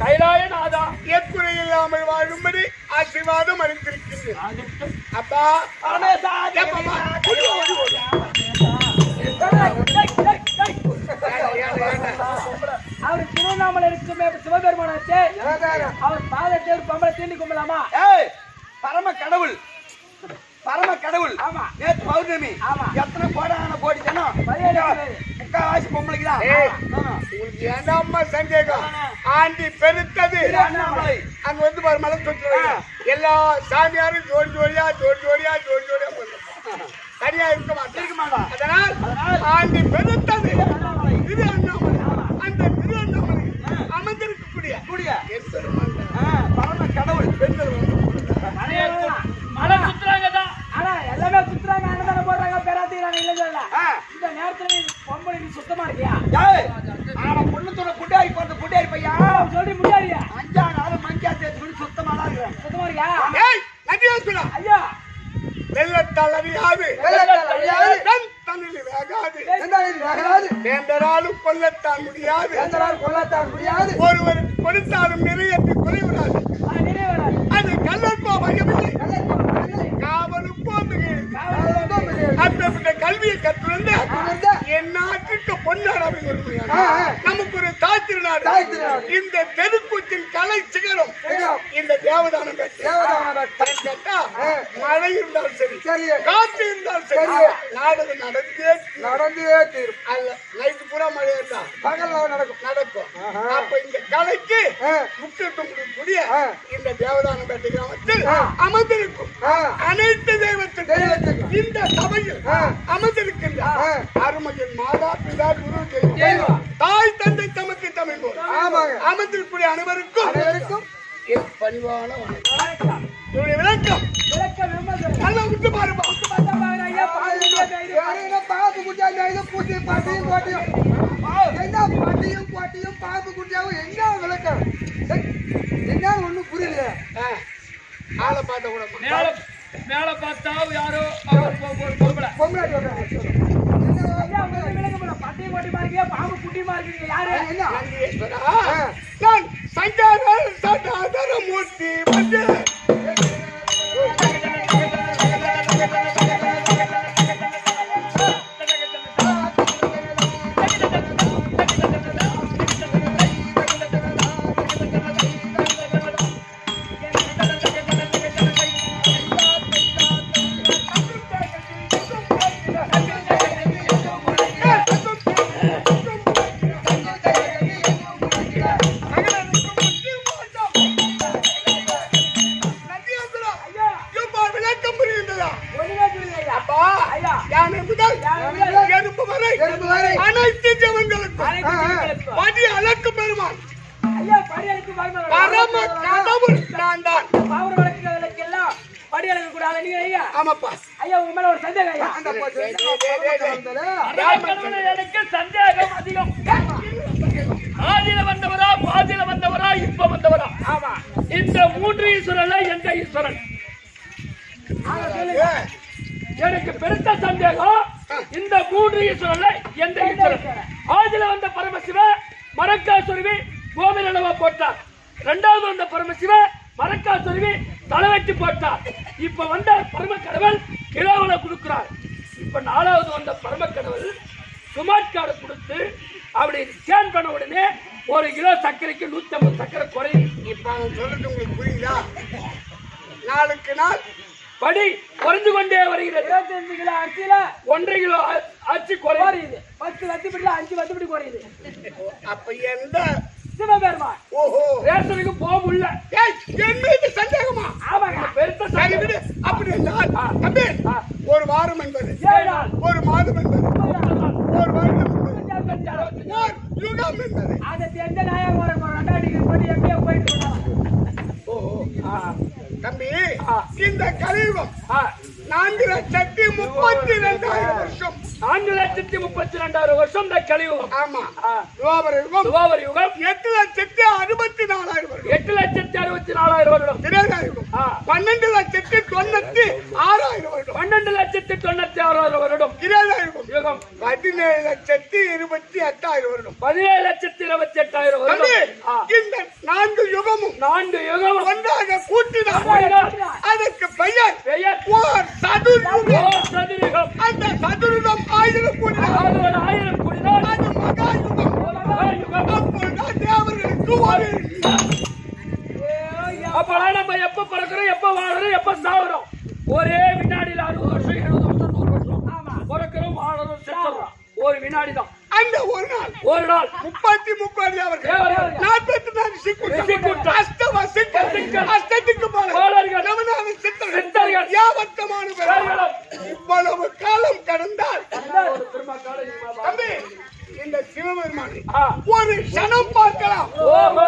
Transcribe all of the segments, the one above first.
கைலாயநாதா. எக்குறை இல்லாமல் வாழும்படி ஆசீர்வாதம் அளித்திருக்கின்றேன். அப்பா. அவர் திருவண்ணாமலை இருக்குமே சிவபெருமானாச்சே. அவர் பாதத்தேர் பொம்பளை தீண்டி கும்பலாமா? ஏய் பரம கடவுள். பரம கடவுள். ஆமா. நேத்து பௌர்ணமி. ஆமா. எத்தனை கோடான கோடி ஜனம். கிடையாது. முக்காவாசி பொம்பளைக்கு தான் உங்களுக்கு ஏன்டாம்மா சந்தேகம்? ஆண்டி பெருத்தது. அங்க வந்து பாரு மலை சுற்றுறது எல்லா சாமியாரும் ஜோடி ஜோடியா ஜோடி ஜோடியா ஜோடி ஜோடியா. தனியா இருக்க மாட்டாங்க இருக்க மாட்டான். அதனால் ஆண்டி பெருத்தது. திரு அண்ணாமலை அந்த திரு அண்ணாமலை அமர்ந்திருக்கக்கூடிய கூடிய. பெருமாள் கடவுள். பெண்கள் மலை சுத்துறாங்க தான் ஆனா எல்லாமே சுத்துறாங்க அன்னதானம் போடுறாங்க பேராத்திக்கிறாங்க இல்ல சொல்லல ஆ, இந்த நேரத்துல நீ பொம்பளை நீ சுத்தமா இருக்கியா ஏய் ஆனா பொண்ணுத்தோட குட்டாரி போறது குட்டாரி பையன் சொல்லி முடியாதியா அஞ்சா நாள் மஞ்சா சேர்த்து பண்ணி சுத்தமா தான் இருக்கிறேன் சுத்தமா இருக்கியா ஏய் நதியாசுரா ஐயா வெள்ளத்தால் அறியாது வெள்ளத்தால் அறியாது. தன் தன்னில் வேகாது வேகாது வேந்தராலும் கொல்லத்தான் முடியாது எந்தனால் கொள்ளத்தான் முடியாது ஒருவர் கொடுத்தாலும் நிறையற்று குறைவிடாது ஆ, நிறைவேறாது அது கல்லற்போ பயமில்லை காவலும் போந்துகிறது அப்படிப்பட்ட கல்வியை கற்றுணர்ந்த என் நாட்டுக்கு பொன்னாடாமை ஆ, ஆ. நமக்கு ஒரு தாய் திருநாடு தாய் திருநாடு. இந்த தெருக்கூத்தின் கலை சிகரம் சிகரம். இந்த தேவதானம் பெற்று தேவதானம் பெற்று. கேட்டா ஆ. மழை இருந்தாலும் சரி சரி. காற்று இருந்தாலும் சரி சரி. நாடகம் நடந்தே நடந்தே தீரும் அல்ல இருந்தா பகல்ல நடக்கும் நடக்கும். அப்ப இந்த கலைக்கு. முக்கியத்துவம் கொடுக்கக்கூடிய. இந்த தேவதானம் பெற்ற கிராமத்தில். அமர்ந்திருக்கும். அனைத்து தெய்வத்துக்கும். இந்த சபையில். அமர்ந்திருக்கின்ற ஆ. அருமகன் மாதா பிதா குரு. தாய் தந்தை தமக்கு தமிழ். அமர்ந்திருக்கக்கூடிய அனைவருக்கும் அனைவருக்கும் என் பணிவான வணக்கம் இவருடைய விளக்கம் விளக்க விமர்சனம் நல்லா விட்டு பாருப்பா குட்டியா இது பூசி பாட்டியும் போட்டியும் என்ன பாட்டியும் போட்டியும் பாம்பு குட்டியாவும் என்ன விளக்கம்? என்ன ஒண்ணும் புரியல ஆ. ஆளை பார்த்த கூட மேல மேல பார்த்தா யாரோ அவர் பொ- பொ- பொம்பளை. பாம்பு குட்டியுமா இருக்கீங்க. யாரு? என்ன? மூர்த்தி எனக்கு சந்தேகம் அதிகம். ஆதியில வந்தவரா பாதியில வந்தவரா இப்ப வந்தவரா? ஆமா. இந்த மூன்று ஈஸ்வரன்ல எந்த ஈஸ்வரன்? எனக்கு பெருத்த சந்தேகம் இந்த மூன்று ஈஸ்வரன்ல எந்த ஈஸ்வரன்? ஆதியில வந்த பரமசிவ மரக்காசுருவி கோவிலளவா போட்டார். இரண்டாவது வந்த பரமசிவ மரக்காசுருவி தலைவெட்டி போட்டார். இப்ப வந்த பரம கடவுள் கிலோவில கொடுக்கிறார். இப்ப நாலாவது வந்த பரம கடவுள் சுமார்ட் கார்டு கொடுத்து அப்படி ஸ்கேன் பண்ண உடனே ஒரு கிலோ சர்க்கரைக்கு நூத்தி ஐம்பது சர்க்கரை குறையும் இப்ப அவன் சொல்றது உங்களுக்கு புரியுதா? நாளுக்கு நாள் படி குறைந்து கொண்டே வருகிறது. இருபத்தஞ்சு கிலோ அரிசியில ஒன்றரை கிலோ அரிசி குறையுது. பத்து வத்திப்படியில அஞ்சு வத்திப்படி குறையுது. அப்ப எந்த சிவபெருமான். ஓஹோ. ரேஷனுக்கு போக முடியல. ஏய், என் மீது சந்தேகமா? ஆமாங்க. பெருத்த சரி விடு அப்படி வாரம் என்பது. ஒரு மாதம் என்பது. ஒரு வருடம் யுகம் என்பது. அதை தெரிஞ்ச போயிட்டு தம்பி. இந்த கலியுகம் நான்கு லட்சத்தி முப்பத்தி ரெண்டாயிரம் வருஷம். நான்கு லட்சத்தி முப்பத்தி ரெண்டாயிரம் வருஷம் இந்த கலியுகம் ஆமா. துவாபர யுகம். துவாபர யுகம். எட்டு லட்சத்தி அறுபத்தி நாலாயிரம் வருடம். எட்டு லட்சத்தி அறுபத்தி நாலாயிரம் வருடம். திரேதா யுகம் ஆ. பன்னெண்டு லட்சத்தி தொண்ணூத்தி ஆறாயிரம் வருடம் பன்னெண்டு லட்சத்தி தொண்ணூத்தி ஆறாயிரம் வருடம் திரேதா யுகம் பதினேழு லட்சத்தி இருபத்தி எட்டாயிரம் வருடம். பதினேழு லட்சத்தி இருபத்தி எட்டாயிரம் வருடம். இந்த நான்கு யுகமும் நான்கு யுகம் ஒன்றாக கூட்டினால் அதற்கு பெயர் பெயர் ஓர் சதுர்யுகம். சதுரயுகம். அந்த சதுர்யுகம் ஆயிரம் ஒரு ஆயிரம் கோடினால் அது மகாயுகம் மகாயுகம். அப்பொழுதுதான் தேவர்களுக்கு ஒரு அப்பெல்லாம் நம்ம எப்ப பிறக்கிறோம் எப்ப வாழ்றோம் எப்ப சாகுறோம் ஒரே வினாடியில அறுபது வருஷம் எழுபது வருஷம் நூறு வருஷம் பிறக்கிறோம் வாழறோம் செத்துறோம் ஒரு வினாடி தான் அந்த ஒரு நாள் ஒரு நாள் முப்பத்தி முப்பது அவர்கள் தேவர்கள். நாற்பத்தி நாலு ரிஷிக்கூட்டம். சிக்கூட்டம் அஷ்டம சிக்கல் சிக்கல். அஷ்டத்துக்கு பாலர்கள். நவநாத சித்தர்கள் சித்தர்கள். யாவத்தமான தேவர்களும். இவ்வளவு காலம் கடந்தால் ஒரு திருமக்கால இனிமே வா. தம்பி இந்த சிவபெருமானை ஆ. ஒரு க்ஷணம் பார்க்கலாம் ஓஹோ.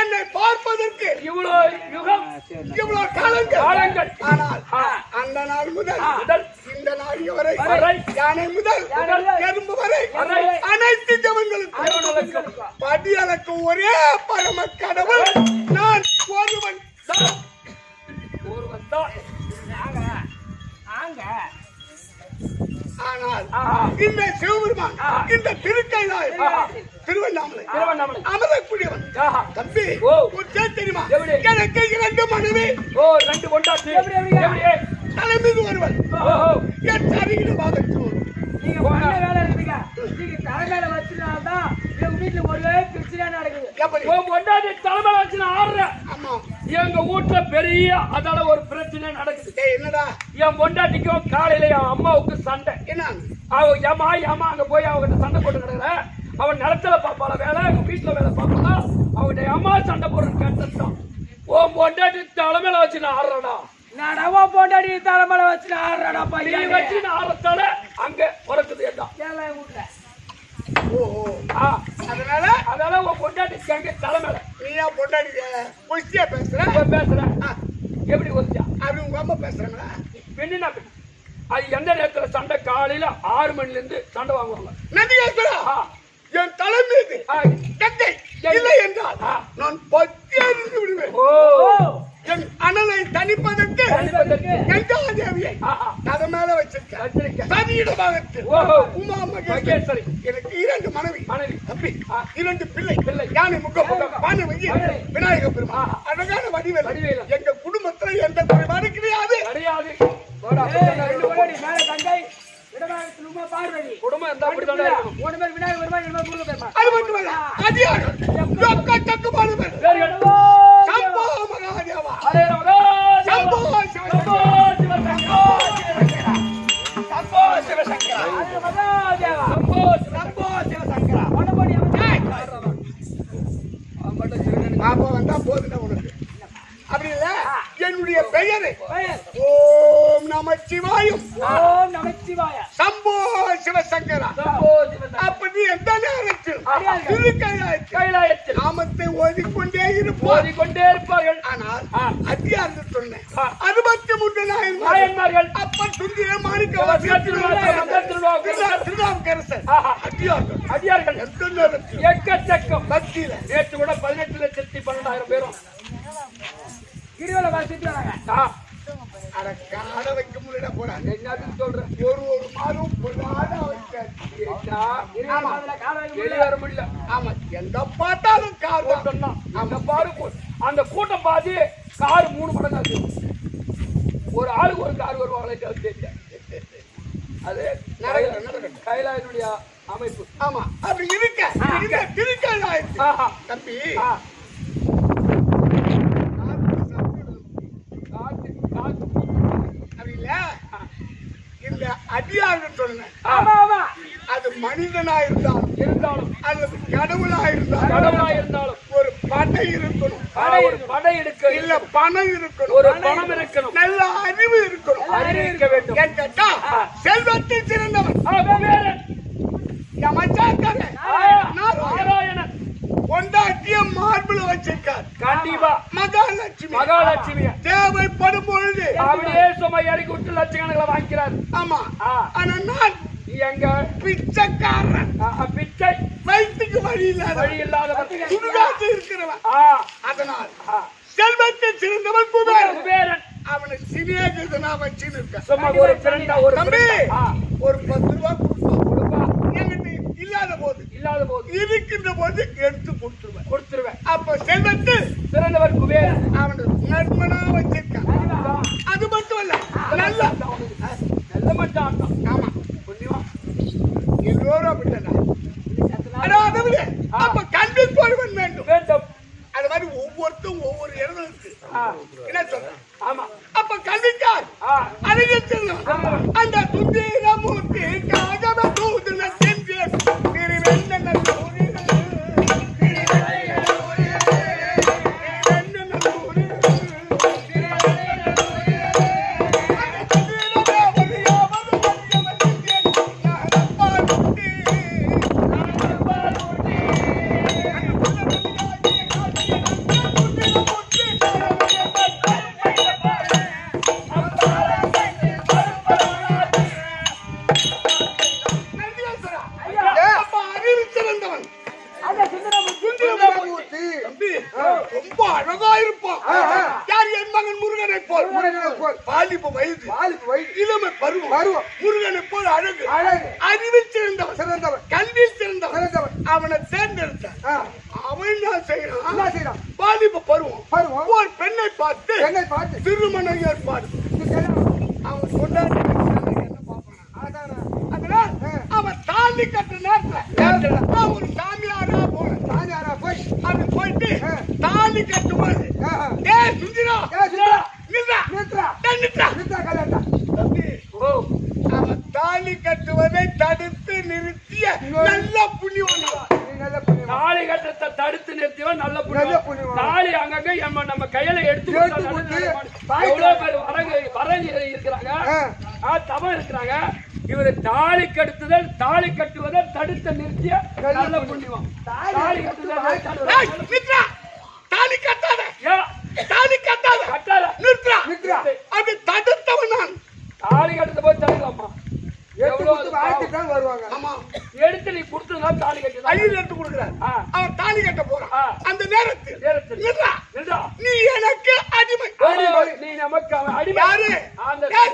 என்னை பார்ப்பதற்கு இவ்வளவு யுகம் இவ்வளவு காலங்கள் காலங்கள். ஆனால் ஆ. அந்த நாள் முதல் முதல் இந்த நாள் வரை வரை. யானை முதல் முதல். எறும்பு வரை வரை. அனைத்து ஜமங்களுக்கும் அளக்க ஒரே பரம கடவுள் நான் ஒருவன் தான். ஒருவன் தான். ஆனால் ஆஹா. இந்த சிவபெருமான். இந்த திருக்கைலாய். திருவண்ணாமலை திருவண்ணாமலை. அமரக்கூடியவன். தம்பி. உச்சே தெரியுமா? எனக்கு இரண்டு மனைவி ஓ ரெண்டு கொண்டாச்சு தலைமீது ஒருவன் என் சரிகிட ஒருவன். நீங்க வேலை இருக்குங்க நீங்க தலைமையில வச்சிருந்தாதான் எங்க வீட்டுல ஒரே பிரச்சனை நடக்குது எப்படி உன் பொண்டாட்டி தலைமையில வச்சு நான் ஆடுறேன். ஆமா. எங்க வீட்டுல பெரிய அதால ஒரு பிரச்சனை நடக்குது. என்னடா? என் பொண்டாட்டிக்கும் காலையில என் அம்மாவுக்கு சண்டை. என்ன? அவ ஏமா ஏமா அங்க போய் அவகிட்ட சண்டை போட்டு கிடக்குற அவன் நிலத்துல பாப்பாள வேலை அவங்க வீட்டுல வேலை பார்ப்பாளா அவகிட்ட அம்மா சண்டை போடுறது கேட்டுட்டான் உன் பொண்டாட்டி தலைமையில வச்சு நான் ஆடுறடா நடவா போட்டாடி தலைமையில வச்சு ஆடுறடா நீ பையன்? வச்சு நான் ஆடுறதால அங்க பிறக்குது என்ன ஓஹோ. ஆ, அதனால அதனால உன் பொண்டாட்டி அங்க தலைமையில நீயா பொண்டாடி குஸ்தியா பேசுற? இப்ப பேசுறேன். ஆ, எப்படி வச்சா அப்படி உங்க அம்மா பேசுறாங்களா? பெண்ணினா பெண். அது எந்த நேரத்துல சண்டை? காலையில ஆறு மணில இருந்து சண்டை வாங்குவாங்க. ஆ, என் தலை மீது ஆ, கட்டை இல்லை என்றால். நான் பத்தி அறிந்து விடுவேன். ஓ. என் அனலை தணிப்பதற்கு. கங்காதேவியை கதை மேல வச்சிருக்கேன். வச்சிருக்க. சதியிட பாகத்து ஓஹோ. உமா மகேஸ்வரி. எனக்கு இரண்டு மனைவி. மனைவி. தம்பி. ஆ. இரண்டு பிள்ளை. பிள்ளை. யானை முகம். பானை வங்கி பானை. விநாயக பெருமா ஆ. அழகான வடிவேல். வடிவேலு. எங்க குடும்பத்துல எந்த குறைபாடு கிடையாது. கிடையாது. போடா, பாப்பா வந்தா போதுடா உனக்கு அப்படி இல்ல என்னுடைய பெயர் ஓம் நம சிவாயும் ஓம் நமச்சிவாய சம்போ சிவசங்கரா. அப்படி எந்த நேரத்தில். திருக்கையாய்க்கு கைலாயத்தில் நாமத்தை ஓதிக்கொண்டே இருப்போம் ஓதிக்கொண்டே இருப்பார்கள் ஆனால். அத்தியார்ந்து சொன்னேன். அறுபத்தி மூன்று நாயன்மார் நாயன்மார்கள் அப்ப சுந்திர மாணிக்க திருநாவுக்கரசர் ஆஹா. அத்தியார்கள் அடியார்கள். எந்த நேரத்தில்? எக்கச்சக்கம். பக்தியில நேற்று கூட பதினெட்டு லட்சத்தி பன்னெண்டாயிரம் பேரும். கிரிவல ஆ, அட காட வைக்க முடியல போறாங்க என்னதுன்னு சொல்றேன் ஒரு ஒரு மாதம் பொருளாத வைக்காது ஏச்சா, ஆமா. அதுல கால வைக்க வெளிய வர முடியல. ஆமா. எங்க பார்த்தாலும் கார் தான். அந்த பாரு அந்த கூட்டம் பாதி கார் மூணு மடங்கு ஆகுது ஒரு ஆளுக்கு ஒரு கார் வருவாங்களே தெரியல அது. கைலாயனுடைய அமைப்பு. ஆமா. அப்படி இருக்க ஆஹா தம்பி. இந்த அடியார்கள் சொன்னேன் அது மனிதனா இருந்தாலும் இருந்தாலும். அல்லது கடவுளா இருந்தாலும் கடவுளா இருந்தாலும். ஒரு படை இருக்கணும். படை எடுக்க இல்ல பணம் இருக்கணும். ஒரு பணம் இருக்கணும். நல்ல அறிவு இருக்கணும். அறிவிக்க வேண்டும். ஏன் கேட்டா செல்வத்தில் சிறந்தவன். நாராயணன். கொண்டாட்டிய மார்பிள் வச்சிருக்கார். கண்டிப்பா. மகாலட்சுமி. மகாலட்சுமிய தேவைப்படும் பொழுது. அப்படியே சும்மா இறக்கி விட்டு லட்சக்கணக்கில் வாங்கிக்கிறார். ஆமா. ஆனா நான் எங்க? பிச்சைக்காரன். பிச்சை. வயிற்றுக்கு வழி இல்லாத வழி இல்லாதவன். சுடுகாட்டு இருக்கிறவன். அதனால் ஆ. செல்வத்தை சிறந்தவன் சும்மா ஒரு தம்பி பத்து ரூபா கொடுப்பா. இல்லாத போது. இல்லாத போது. இருக்கின்ற போது எடுத்து கொடுத்துருவேன் ரொம்ப அழகா இருப்பான் யார் என் மகன் முருகனை போல் முருகனை போல். வயது வாலிபு வயது. இளமை பருவம் பருவம். முருகனை போல் அழகு அழகு. அறிவில் சிறந்தவன் சிறந்தவன். கல்வியில் சிறந்தவன் சிறந்தவன். அவனை தேர்ந்தெடுத்தான் அவன் என்ன என்ன செய்யறான் செய்யறான்? வாலிப பருவம் பருவம். ஒரு பெண்ணை பார்த்து என்னை பார்த்து திருமண ஏற்பாடு. அவன் கொண்டாடி என்ன பார்ப்பானா அதானா? அதனால் அவன் தாலி கட்டுற நேரத்துல ஒரு சாமியாரா போனேன் சாமியாரா போய். அப்படி போயிட்டு ஆ. தம்பி ஓ. அவன் தாலி கட்டுவதை தடுத்து நிறுத்திய நல்ல புண்ணியவான். தாலி கட்டத்தை தடுத்து நிறுத்தியவன் நல்ல புண்ணியம் புண்ணியம். தாலி அங்கங்க நம்ம நம்ம கையில எடுத்து புண்ணியம். எவ்வளவு பேர் வரங்க வரங்க இருக்கிறாங்க. தவம் இருக்கிறாங்க. இவரு தாலி கட்டுதல் தாலி கட்டுவதை தடுத்து நிறுத்திய நல்ல புண்ணியம் தாலி கட்டுதல் தாலி கட்டாத. தாலி கட்டாத. கட்டாத. நிறுத்தா நிறுத்துடா. அப்படி தடுத்தவன் நான். தாலி கட்டுறது போய் தடுக்கலாமா எடுத்து எவ்வளவு கொடுத்து வாழ்த்துட்டு தான் வருவாங்க. ஆமா. எடுத்து நீ கொடுத்ததுனா தாலி கட்டுதான் ஐயில் எடுத்து கொடுக்குறார். அவன் தாலி கட்ட போறான். அந்த நேரத்தில் நேரத்தில். நீ எனக்கு அடிமை. நீ நமக்கு அடிமை. யாரு?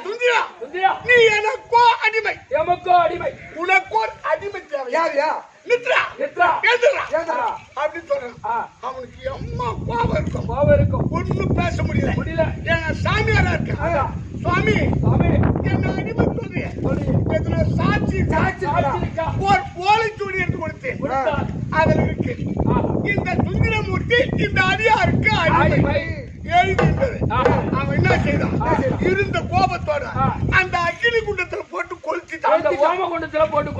துந்திரா சுந்தியா. நீ எனக்கோ அடிமை. எமக்கோ அடிமை. உனக்கோ அடிமை தேவை. யாருயா? நித்ரா! நித்ரா. எழுதுறா ஏந்திரா. அப்படி சொல்றான் அவனுக்கு எம்மா கோபம் இருக்கும். ஒண்ணும் பேச முடியல. முடியல. ஏன்னா சாமியாரா இருக்கேன் அதான். சுவாமி சாமி என்ன அடிமை சொல்லி. எத்தனை சாட்சி சாட்சி இருக்கா? இருக்கா? ஒரு ஓலைச்சுவடி எடுத்து கொடுத்தேன். அதுல இருக்கு. இந்த சுந்தரமூர்த்தி இந்த அடியாருக்கு அடிமை. எழுதியிருந்தது. அவன் என்ன செய்தான். இருந்த கோபத்தோட. அந்த அக்கினி குண்டத்துல போட்டு அந்த கொளுத்திட்டான் ஓம குண்டத்துல போட்டு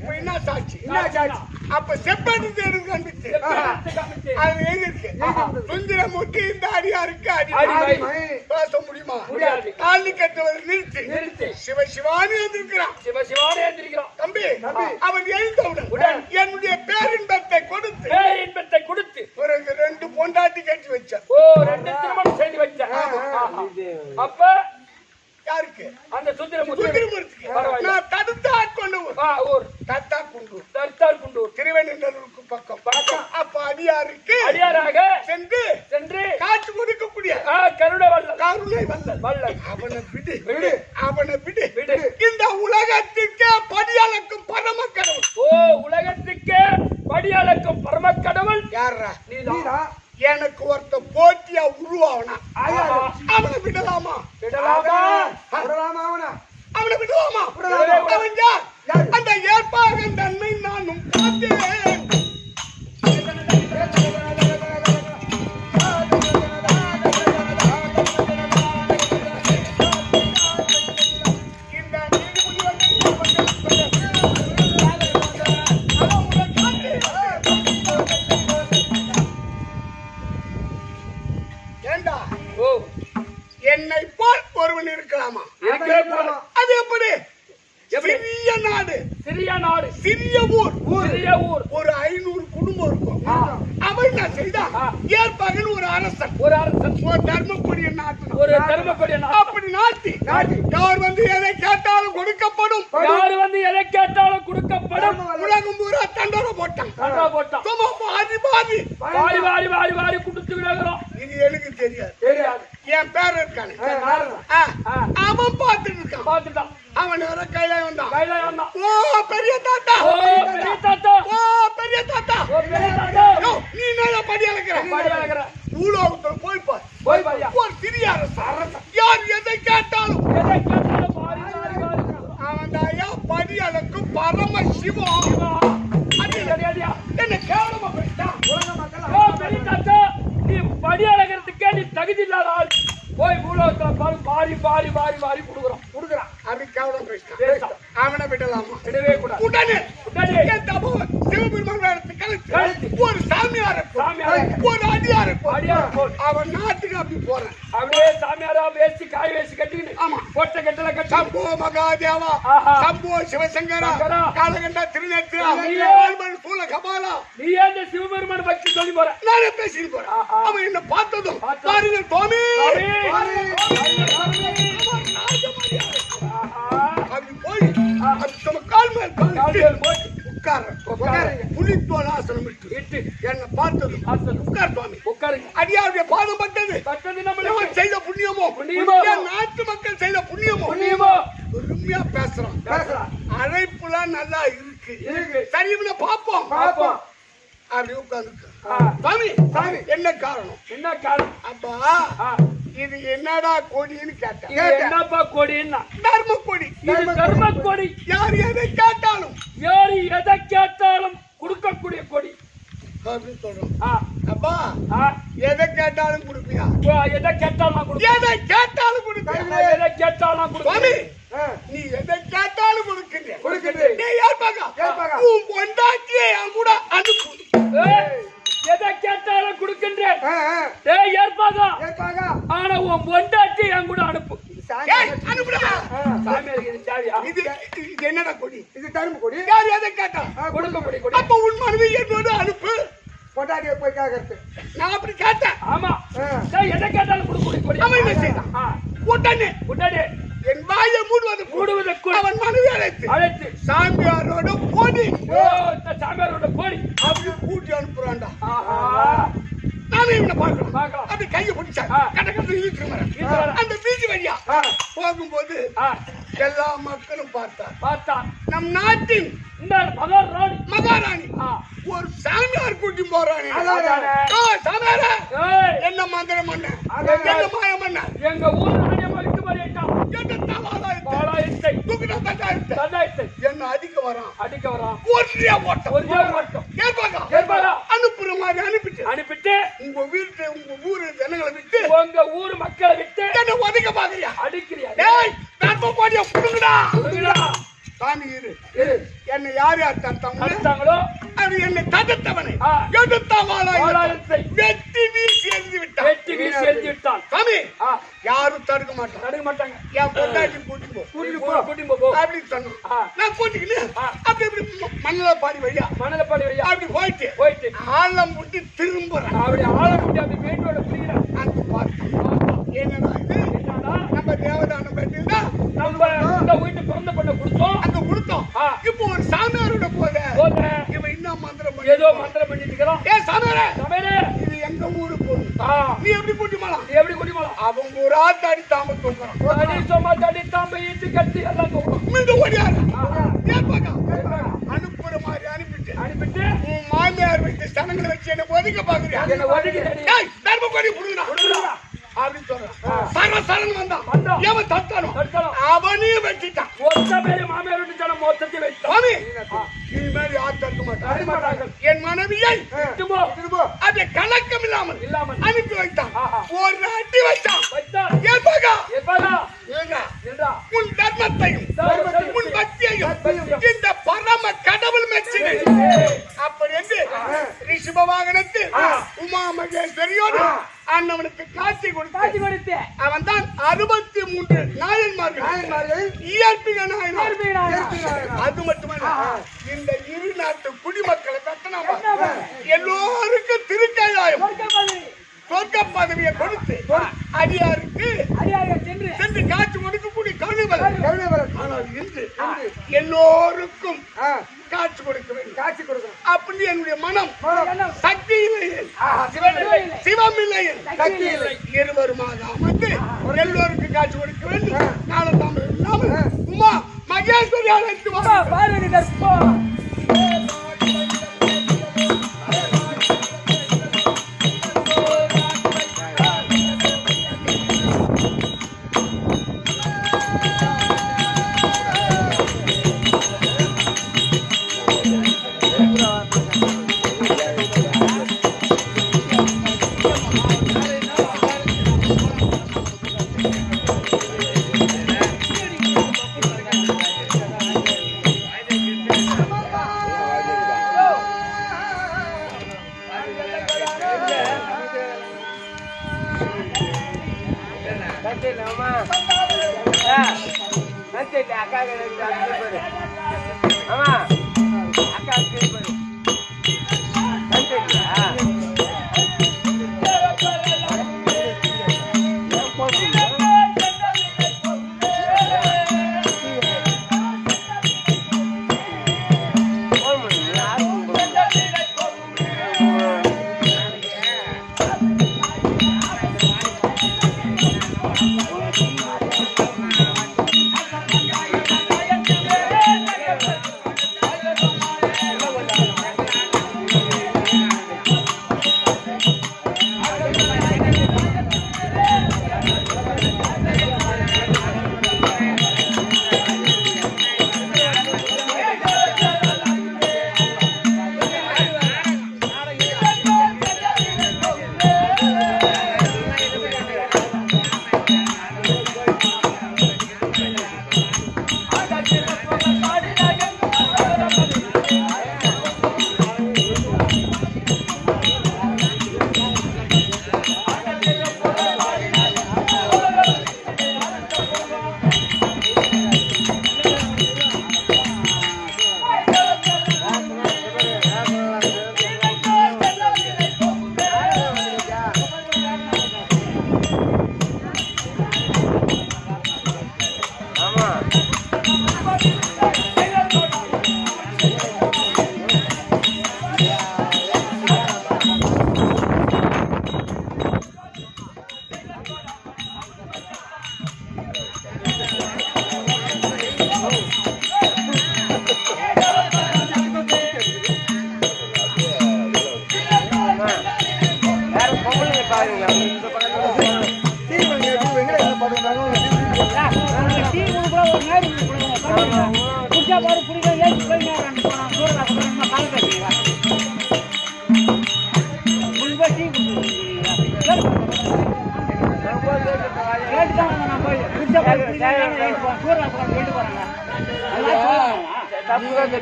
இப்ப என்ன சாட்சி என்ன சாட்சி? அப்ப கண்டுச்சு காமிச்சு. அது எழுதிருக்கு. சுந்தரமூர்த்தி இந்த அடியாருக்கு. பேச முடியுமா முடியாது. தாலி கட்டுவதை நிறுத்தி நிறுத்தி. சிவ சிவானி வந்திருக்கிறான் சிவ சிவானே எந்திரிக்கிறோம் தம்பி. அவன் எழுந்தவுடன். என்னுடைய பேரின்பத்தை கொடுத்து பேர் இன்பத்தை கொடுத்து பிறகு ரெண்டு பொண்டாட்டி கட்டி வச்சான் ஓ ரெண்டு திருமணம் செய்து வச்சேன். அப்ப யாருக்கு? அந்த சுந்தரமூர்த்தி சுந்தரமூர்த்திக்கு பரவாயில்ல. நான் தடுத்தா கொண்டு ஆ, ஊர். தத்தா கொண்டு தர்த்தார் குண்டூர் திருவெண்ணூருக்கு பக்கம். பக்கம். அப்ப அடியாருக்கு அடியாராக சென்று சென்று காட்சி கொடுக்கக்கூடிய ஆ, கருட வல்லல் கருணை வல்லல் வல்லல் அவனை விடு. விடு. அவனை விடு. விடு. இந்த உலகத்திற்கே படியாளக்கும் பரம கடவுள் ஓ உலகத்துக்கே படியளக்கும் பரம கடவுள் யாரா நீதான். எனக்கு ஒருத்த போட்டியா உருவாவனா. அவனை விடலாமா விடலாமா விடலாமா அவனை? அவனை விடலாமா. அவன்? அந்த ஏற்பாக தன்மை நானும் பார்த்தேன் சிறிய ஊர். சிறிய ஊர். ஒரு ஐநூறு குடும்பம் இருக்கும். அவன் என்ன செய்தான்? ஆ. ஏற்பகன் ஒரு அரசன். ஒரு அரசன். ஒரு தர்மபுரிய நாட்டு ஒரு தர்மப்படி நாடு அப்படி நாட்டி நாட்டி. யார் வந்து எதை கேட்டாலும் கொடுக்கப்படும் யாரு வந்து எதை கேட்டாலும் கொடுக்கப்படும் உலகம் பூரா தண்டனை போட்டான் கண்டா போட்டான் சும்மா பாதி பாதி வாரி வாரி வாரி வாரி கொடுத்து விடுகிறோம் இது எனக்கு தெரியாது தெரியாது என் பேர் இருக்கானே காரணம். ஆ, ஆ. அவன் பார்த்துட்டு இருக்கான் பார்த்துட்டான் அவன் வர கையில வந்தான் கையில வந்தான் ஓ பெரிய தாத்தா ஓ பெரிய தாத்தா ஓ பெரிய தாத்தா ஓ பெரிய தாத்தா யோ, நீ என்ன படி அளக்கிற பாடி அழகிற பூலோகத்துல போய் பார் போய் பாரியா ஒரு சிறிய அரசன் யார் எதை கேட்டாலும் எதை கேட்டாலும் வாரி வாரி வாரி கொடுக்கிறோம். அவன் தாயா படி அளக்கும் பரம சிவம் வா. அடி, அடி, அடியா. என்ன கேவலமா போயிட்டான் உலக மக்கள் ஓ பெரிய தாத்தா நீ படி அழகிறதுக்கே நீ தகுதி இல்லாத ஆள் போய் பூலோகத்துல பாரு வாரி வாரி வாரி கொடுக்குறோம் கொடுக்குறான். அப்படி கேவலம் போயிட்டான் பேசாம் அவனை விடலாமா? விடவே கூடாது. உடனே உடனே. என் தபோவன் சிவபெருமான் வேடத்தை. ஒரு சாமியாரை சாமியாரை. ஒரு அடியாரை அடியாரை. அவன் நாட்டுக்கு அப்படி போறேன். அப்படியே சாமியாரா வேசி காய் வேசி கட்டிக்கிட்டு ஆமா. பொட்ட கட்டல கட்டி. சம்போ மகாதேவா. சம்போ சிவசங்கரா சங்கரா. காலகண்ட திருநேத்திரா சூல கபாலா. நீ ஏன் சிவபெருமான பக்தி சொல்லி போற. நானே பேசிட்டு போறேன். அவன் என்ன பார்த்ததும். பாருங்கள் சுவாமி. புலித்தோல் ஆசனம் இட்டு என்னை பார்த்ததும். உட்கார் சுவாமி உட்காருங்க அடியாருடைய பாதம் பட்டது பட்டது அவன் செய்த புண்ணியமோ புண்ணியமோ. நாட்டு மக்கள் செய்த புண்ணியமோ புண்ணியமோ உரிமையா பேசுறான் பேசுறான் அழைப்புலாம் நல்லா இருக்கு இருக்கு. சரி இவனை பார்ப்போம் பாப்போம் அப்படி உட்கார்ந்து. சாமி சாமி. என்ன காரணம் என்ன காரணம் அப்பா. இது என்னடா கொடின்னு கேட்டேன் என்னப்பா கொடின்னா தர்ம கொடி தர்ம கொடி யார் எதை கேட்டாலும் யாரு எதை கேட்டாலும் அப்படின்னு சொல்றோம் அப்பா எதை கேட்டாலும் கொடுப்பியா? எதை கேட்டாலும் கொடுப்பேன். எதை கேட்டாலும் கொடுப்பியா நான் எதை கேட்டாலும் கொடுப்பேன். நீ எதை கேட்டாலும் கொடுக்கின்ற. கொடுக்கின்றேன். நீ ஏற்பாங்க. உன் பொண்டாட்டியை என் கூட அனுப்பு. எதை கேட்டாலும் கொடுக்கின்றேன். ஏய் ஏற்பாக ஏற்பாங்க. ஆனா உன் பொண்டாட்டி என் கூட அனுப்பு. என்னடா கொடி? இது தரும்பு கொடி. யார் எதை கேட்டா? ஆ, கொடுக்கக்கூடிய கொடி. அப்ப உன் மனைவி என்னோட அனுப்பு. பொண்டாட்டியை போய் கேட்கறது நான் அப்படி கேட்டேன். ஆமா. எதை கேட்டாலும் கொடுக்கக்கூடிய கொடி அவன் என்ன செய்தான்? உடனே. உடனே. என் வாயை மூடுவது கூடுவதற்குள் அவன் மனைவி அழைத்து அழைத்து. சாமியாரோட போடி சாமியாரோட போடி அப்படி கூட்டி அனுப்புறான்டா. ஆஹா. நானும் இவனை பார்க்கலாம் பார்க்கலாம். அப்படி கையை பிடிச்சா. கட்ட கட்ட வரேன். அந்த பீச்சு வழியா போகும்போது எல்லா மக்களும் பார்த்தார் பார்த்தா நம் நாட்டின் இந்த மகாராணி. மகாராணி ஒரு சாமியார் கூட்டி போறானே. சாமியாரே. என்ன மந்திரம் பண்ண. என்ன மாயம் பண்ண? எங்க ஊர் பாலாயத்தை தூக்கினா தட்டாயிட்டு தண்டாயத்தை என்ன அடிக்க வரான்? அடிக்க வரான். ஒன்றியா போட்டோம் ஒரு மட்டும் ஏற்பாங்க ஏற்பாடா. அனுப்புற மாதிரி அனுப்பிட்டு. அனுப்பிட்டு. உங்க வீட்டு உங்க ஊரு ஜனங்களை விட்டு. உங்க ஊர் மக்களை விட்டு. என்ன பாக்குறியா அடிக்கிறியா? டேய் தர்ம கோடிய புடுங்கடா. புடுங்குடா. சாமி இரு. என்னை யார் யார் அடித்தாங்களோ அது என்னை தடுத்தவனை. ஆ. எடுத்தவாளாய் பாலாயத்தை வெட்டி வீசி எறிந்து விட்டான். வெட்டி வீசி எழுதி விட்டான். சாமி யாரும் தடுக்க மாட்டான் தடுக்க மாட்டாங்க. என் பொண்டாட்டி கூட்டிட்டு போ. கூட்டிட்டு போ கூட்டிட்டு போ. அப்படின்னு சொன்னோம். நான் கூட்டிக்கின்னு ஆ. அப்படி இப்படி ம- மண்ணுல பாடி வழியா. மணல பாடி வழியா. அப்படி போயிட்டு போயிட்டு. ஆழம் முட்டி திரும்புறேன். அப்படி ஆள முடி அப்படி வேட்டோட புரியுற அந்த பார்த்து என்னடா இது? என்னடா நம்ம தேவதானம் பெற்றிருந்தா நம்ம இந்த வீட்டு பிறந்த பண்ண கொடுத்தோம். அங்க கொடுத்தோம். இப்போ ஒரு சாமியாரோட போத. இவன் இன்னும் மந்திரம் பண்ணி- ஏதோ மந்திரம் பண்ணிட்டு இருக்கிறோம் ஏ சாமியாரே! இது எங்க ஊரு ஆ. நீ எப்படி கூட்டி போலாம் நீ எப்படி குடிமலாம் அவங்க ஒரு ஆத்தாடி தாம தூக்குறான் அடி சும்மா தடி தாம்பை ஈட்டு கட்டி எல்லாம் தூக்கணும் மீண்டும் ஓடியாரு. அனுப்புற மாதிரி அனுப்பிட்டு. அனுப்பிட்டு. உன் மாமியார் வைத்து சனங்களை வச்சு என்ன ஒதுக்க பாக்குறியா என்னை ஒதுக்கிறடி. ஏய், தர்ம கோடி புடுங்கடா புடுங்கடா. அப்படின்னு சொல்றான் சர சரண் வந்தான் தடுக்கலாம். அவனையும் வெட்டிட்டான்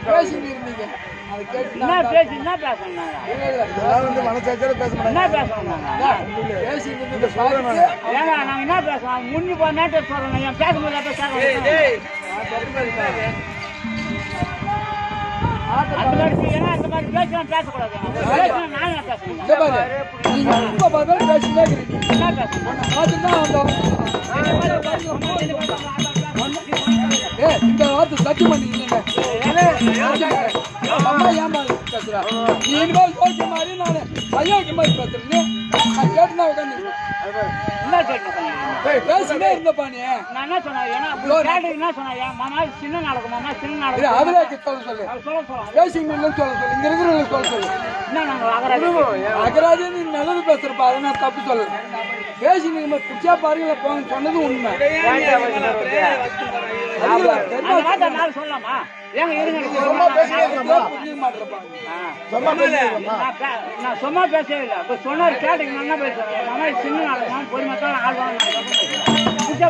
பேசிட்டு இருந்தீங்க என்ன பேசி என்ன பேசணும் வந்து மனசாட்சியோட பேச என்ன மாட்டாங்க பேசணும் பேசிட்டு சொல்றேன் ஏங்க நாங்க என்ன முன்னி என் பேசும்போது அந்த மாதிரி செய்யணும், அந்த மாதிரி பேசணும் பேசக்கூடாது. பேசணும் நான் ஏன் பேசணும் இந்த பாரு நீங்க என்ன பேசணும் இந்த வார்த்தை சத்தியம் பேசுறா? நீ இனிமேல் யோசிக்க மாதிரி நான் பையன் மாதிரி பேசுறேன்னு நான் கேட்டுனா உட்காந்து பேசினே இருந்தப்பா நீ நான் என்ன சொன்னேன் ஏன்னா கேட்டு என்ன சொன்னேன் என் மாமா சின்ன நாடகம் மாமா சின்ன நாடகம் அவரே சொல்ல சொல்லு சொல்ல சொல்லுவாங்க பேசிங்கன்னு சொல்ல சொல்லு இங்க இருக்கிறவங்க சொல்ல சொல்லு என்ன நாங்கள் அகராஜி அகராஜே நீ நல்லது பேசுறப்பா அதை நான் தப்பு சொல்லு பேசி நீங்க குச்சா பாருங்கள போங்க சொன்னது உண்மை சொல்லலாமா? ஏங்க இருங்க. நான் சும்மா பேசவே இல்லை. இப்போ சொன்னார் கேட்டுங்க நான் என்ன பேசுறேன் சின்ன நாடகம் பொறுமைத்தான் ஆழ்வாங்க குடிச்சா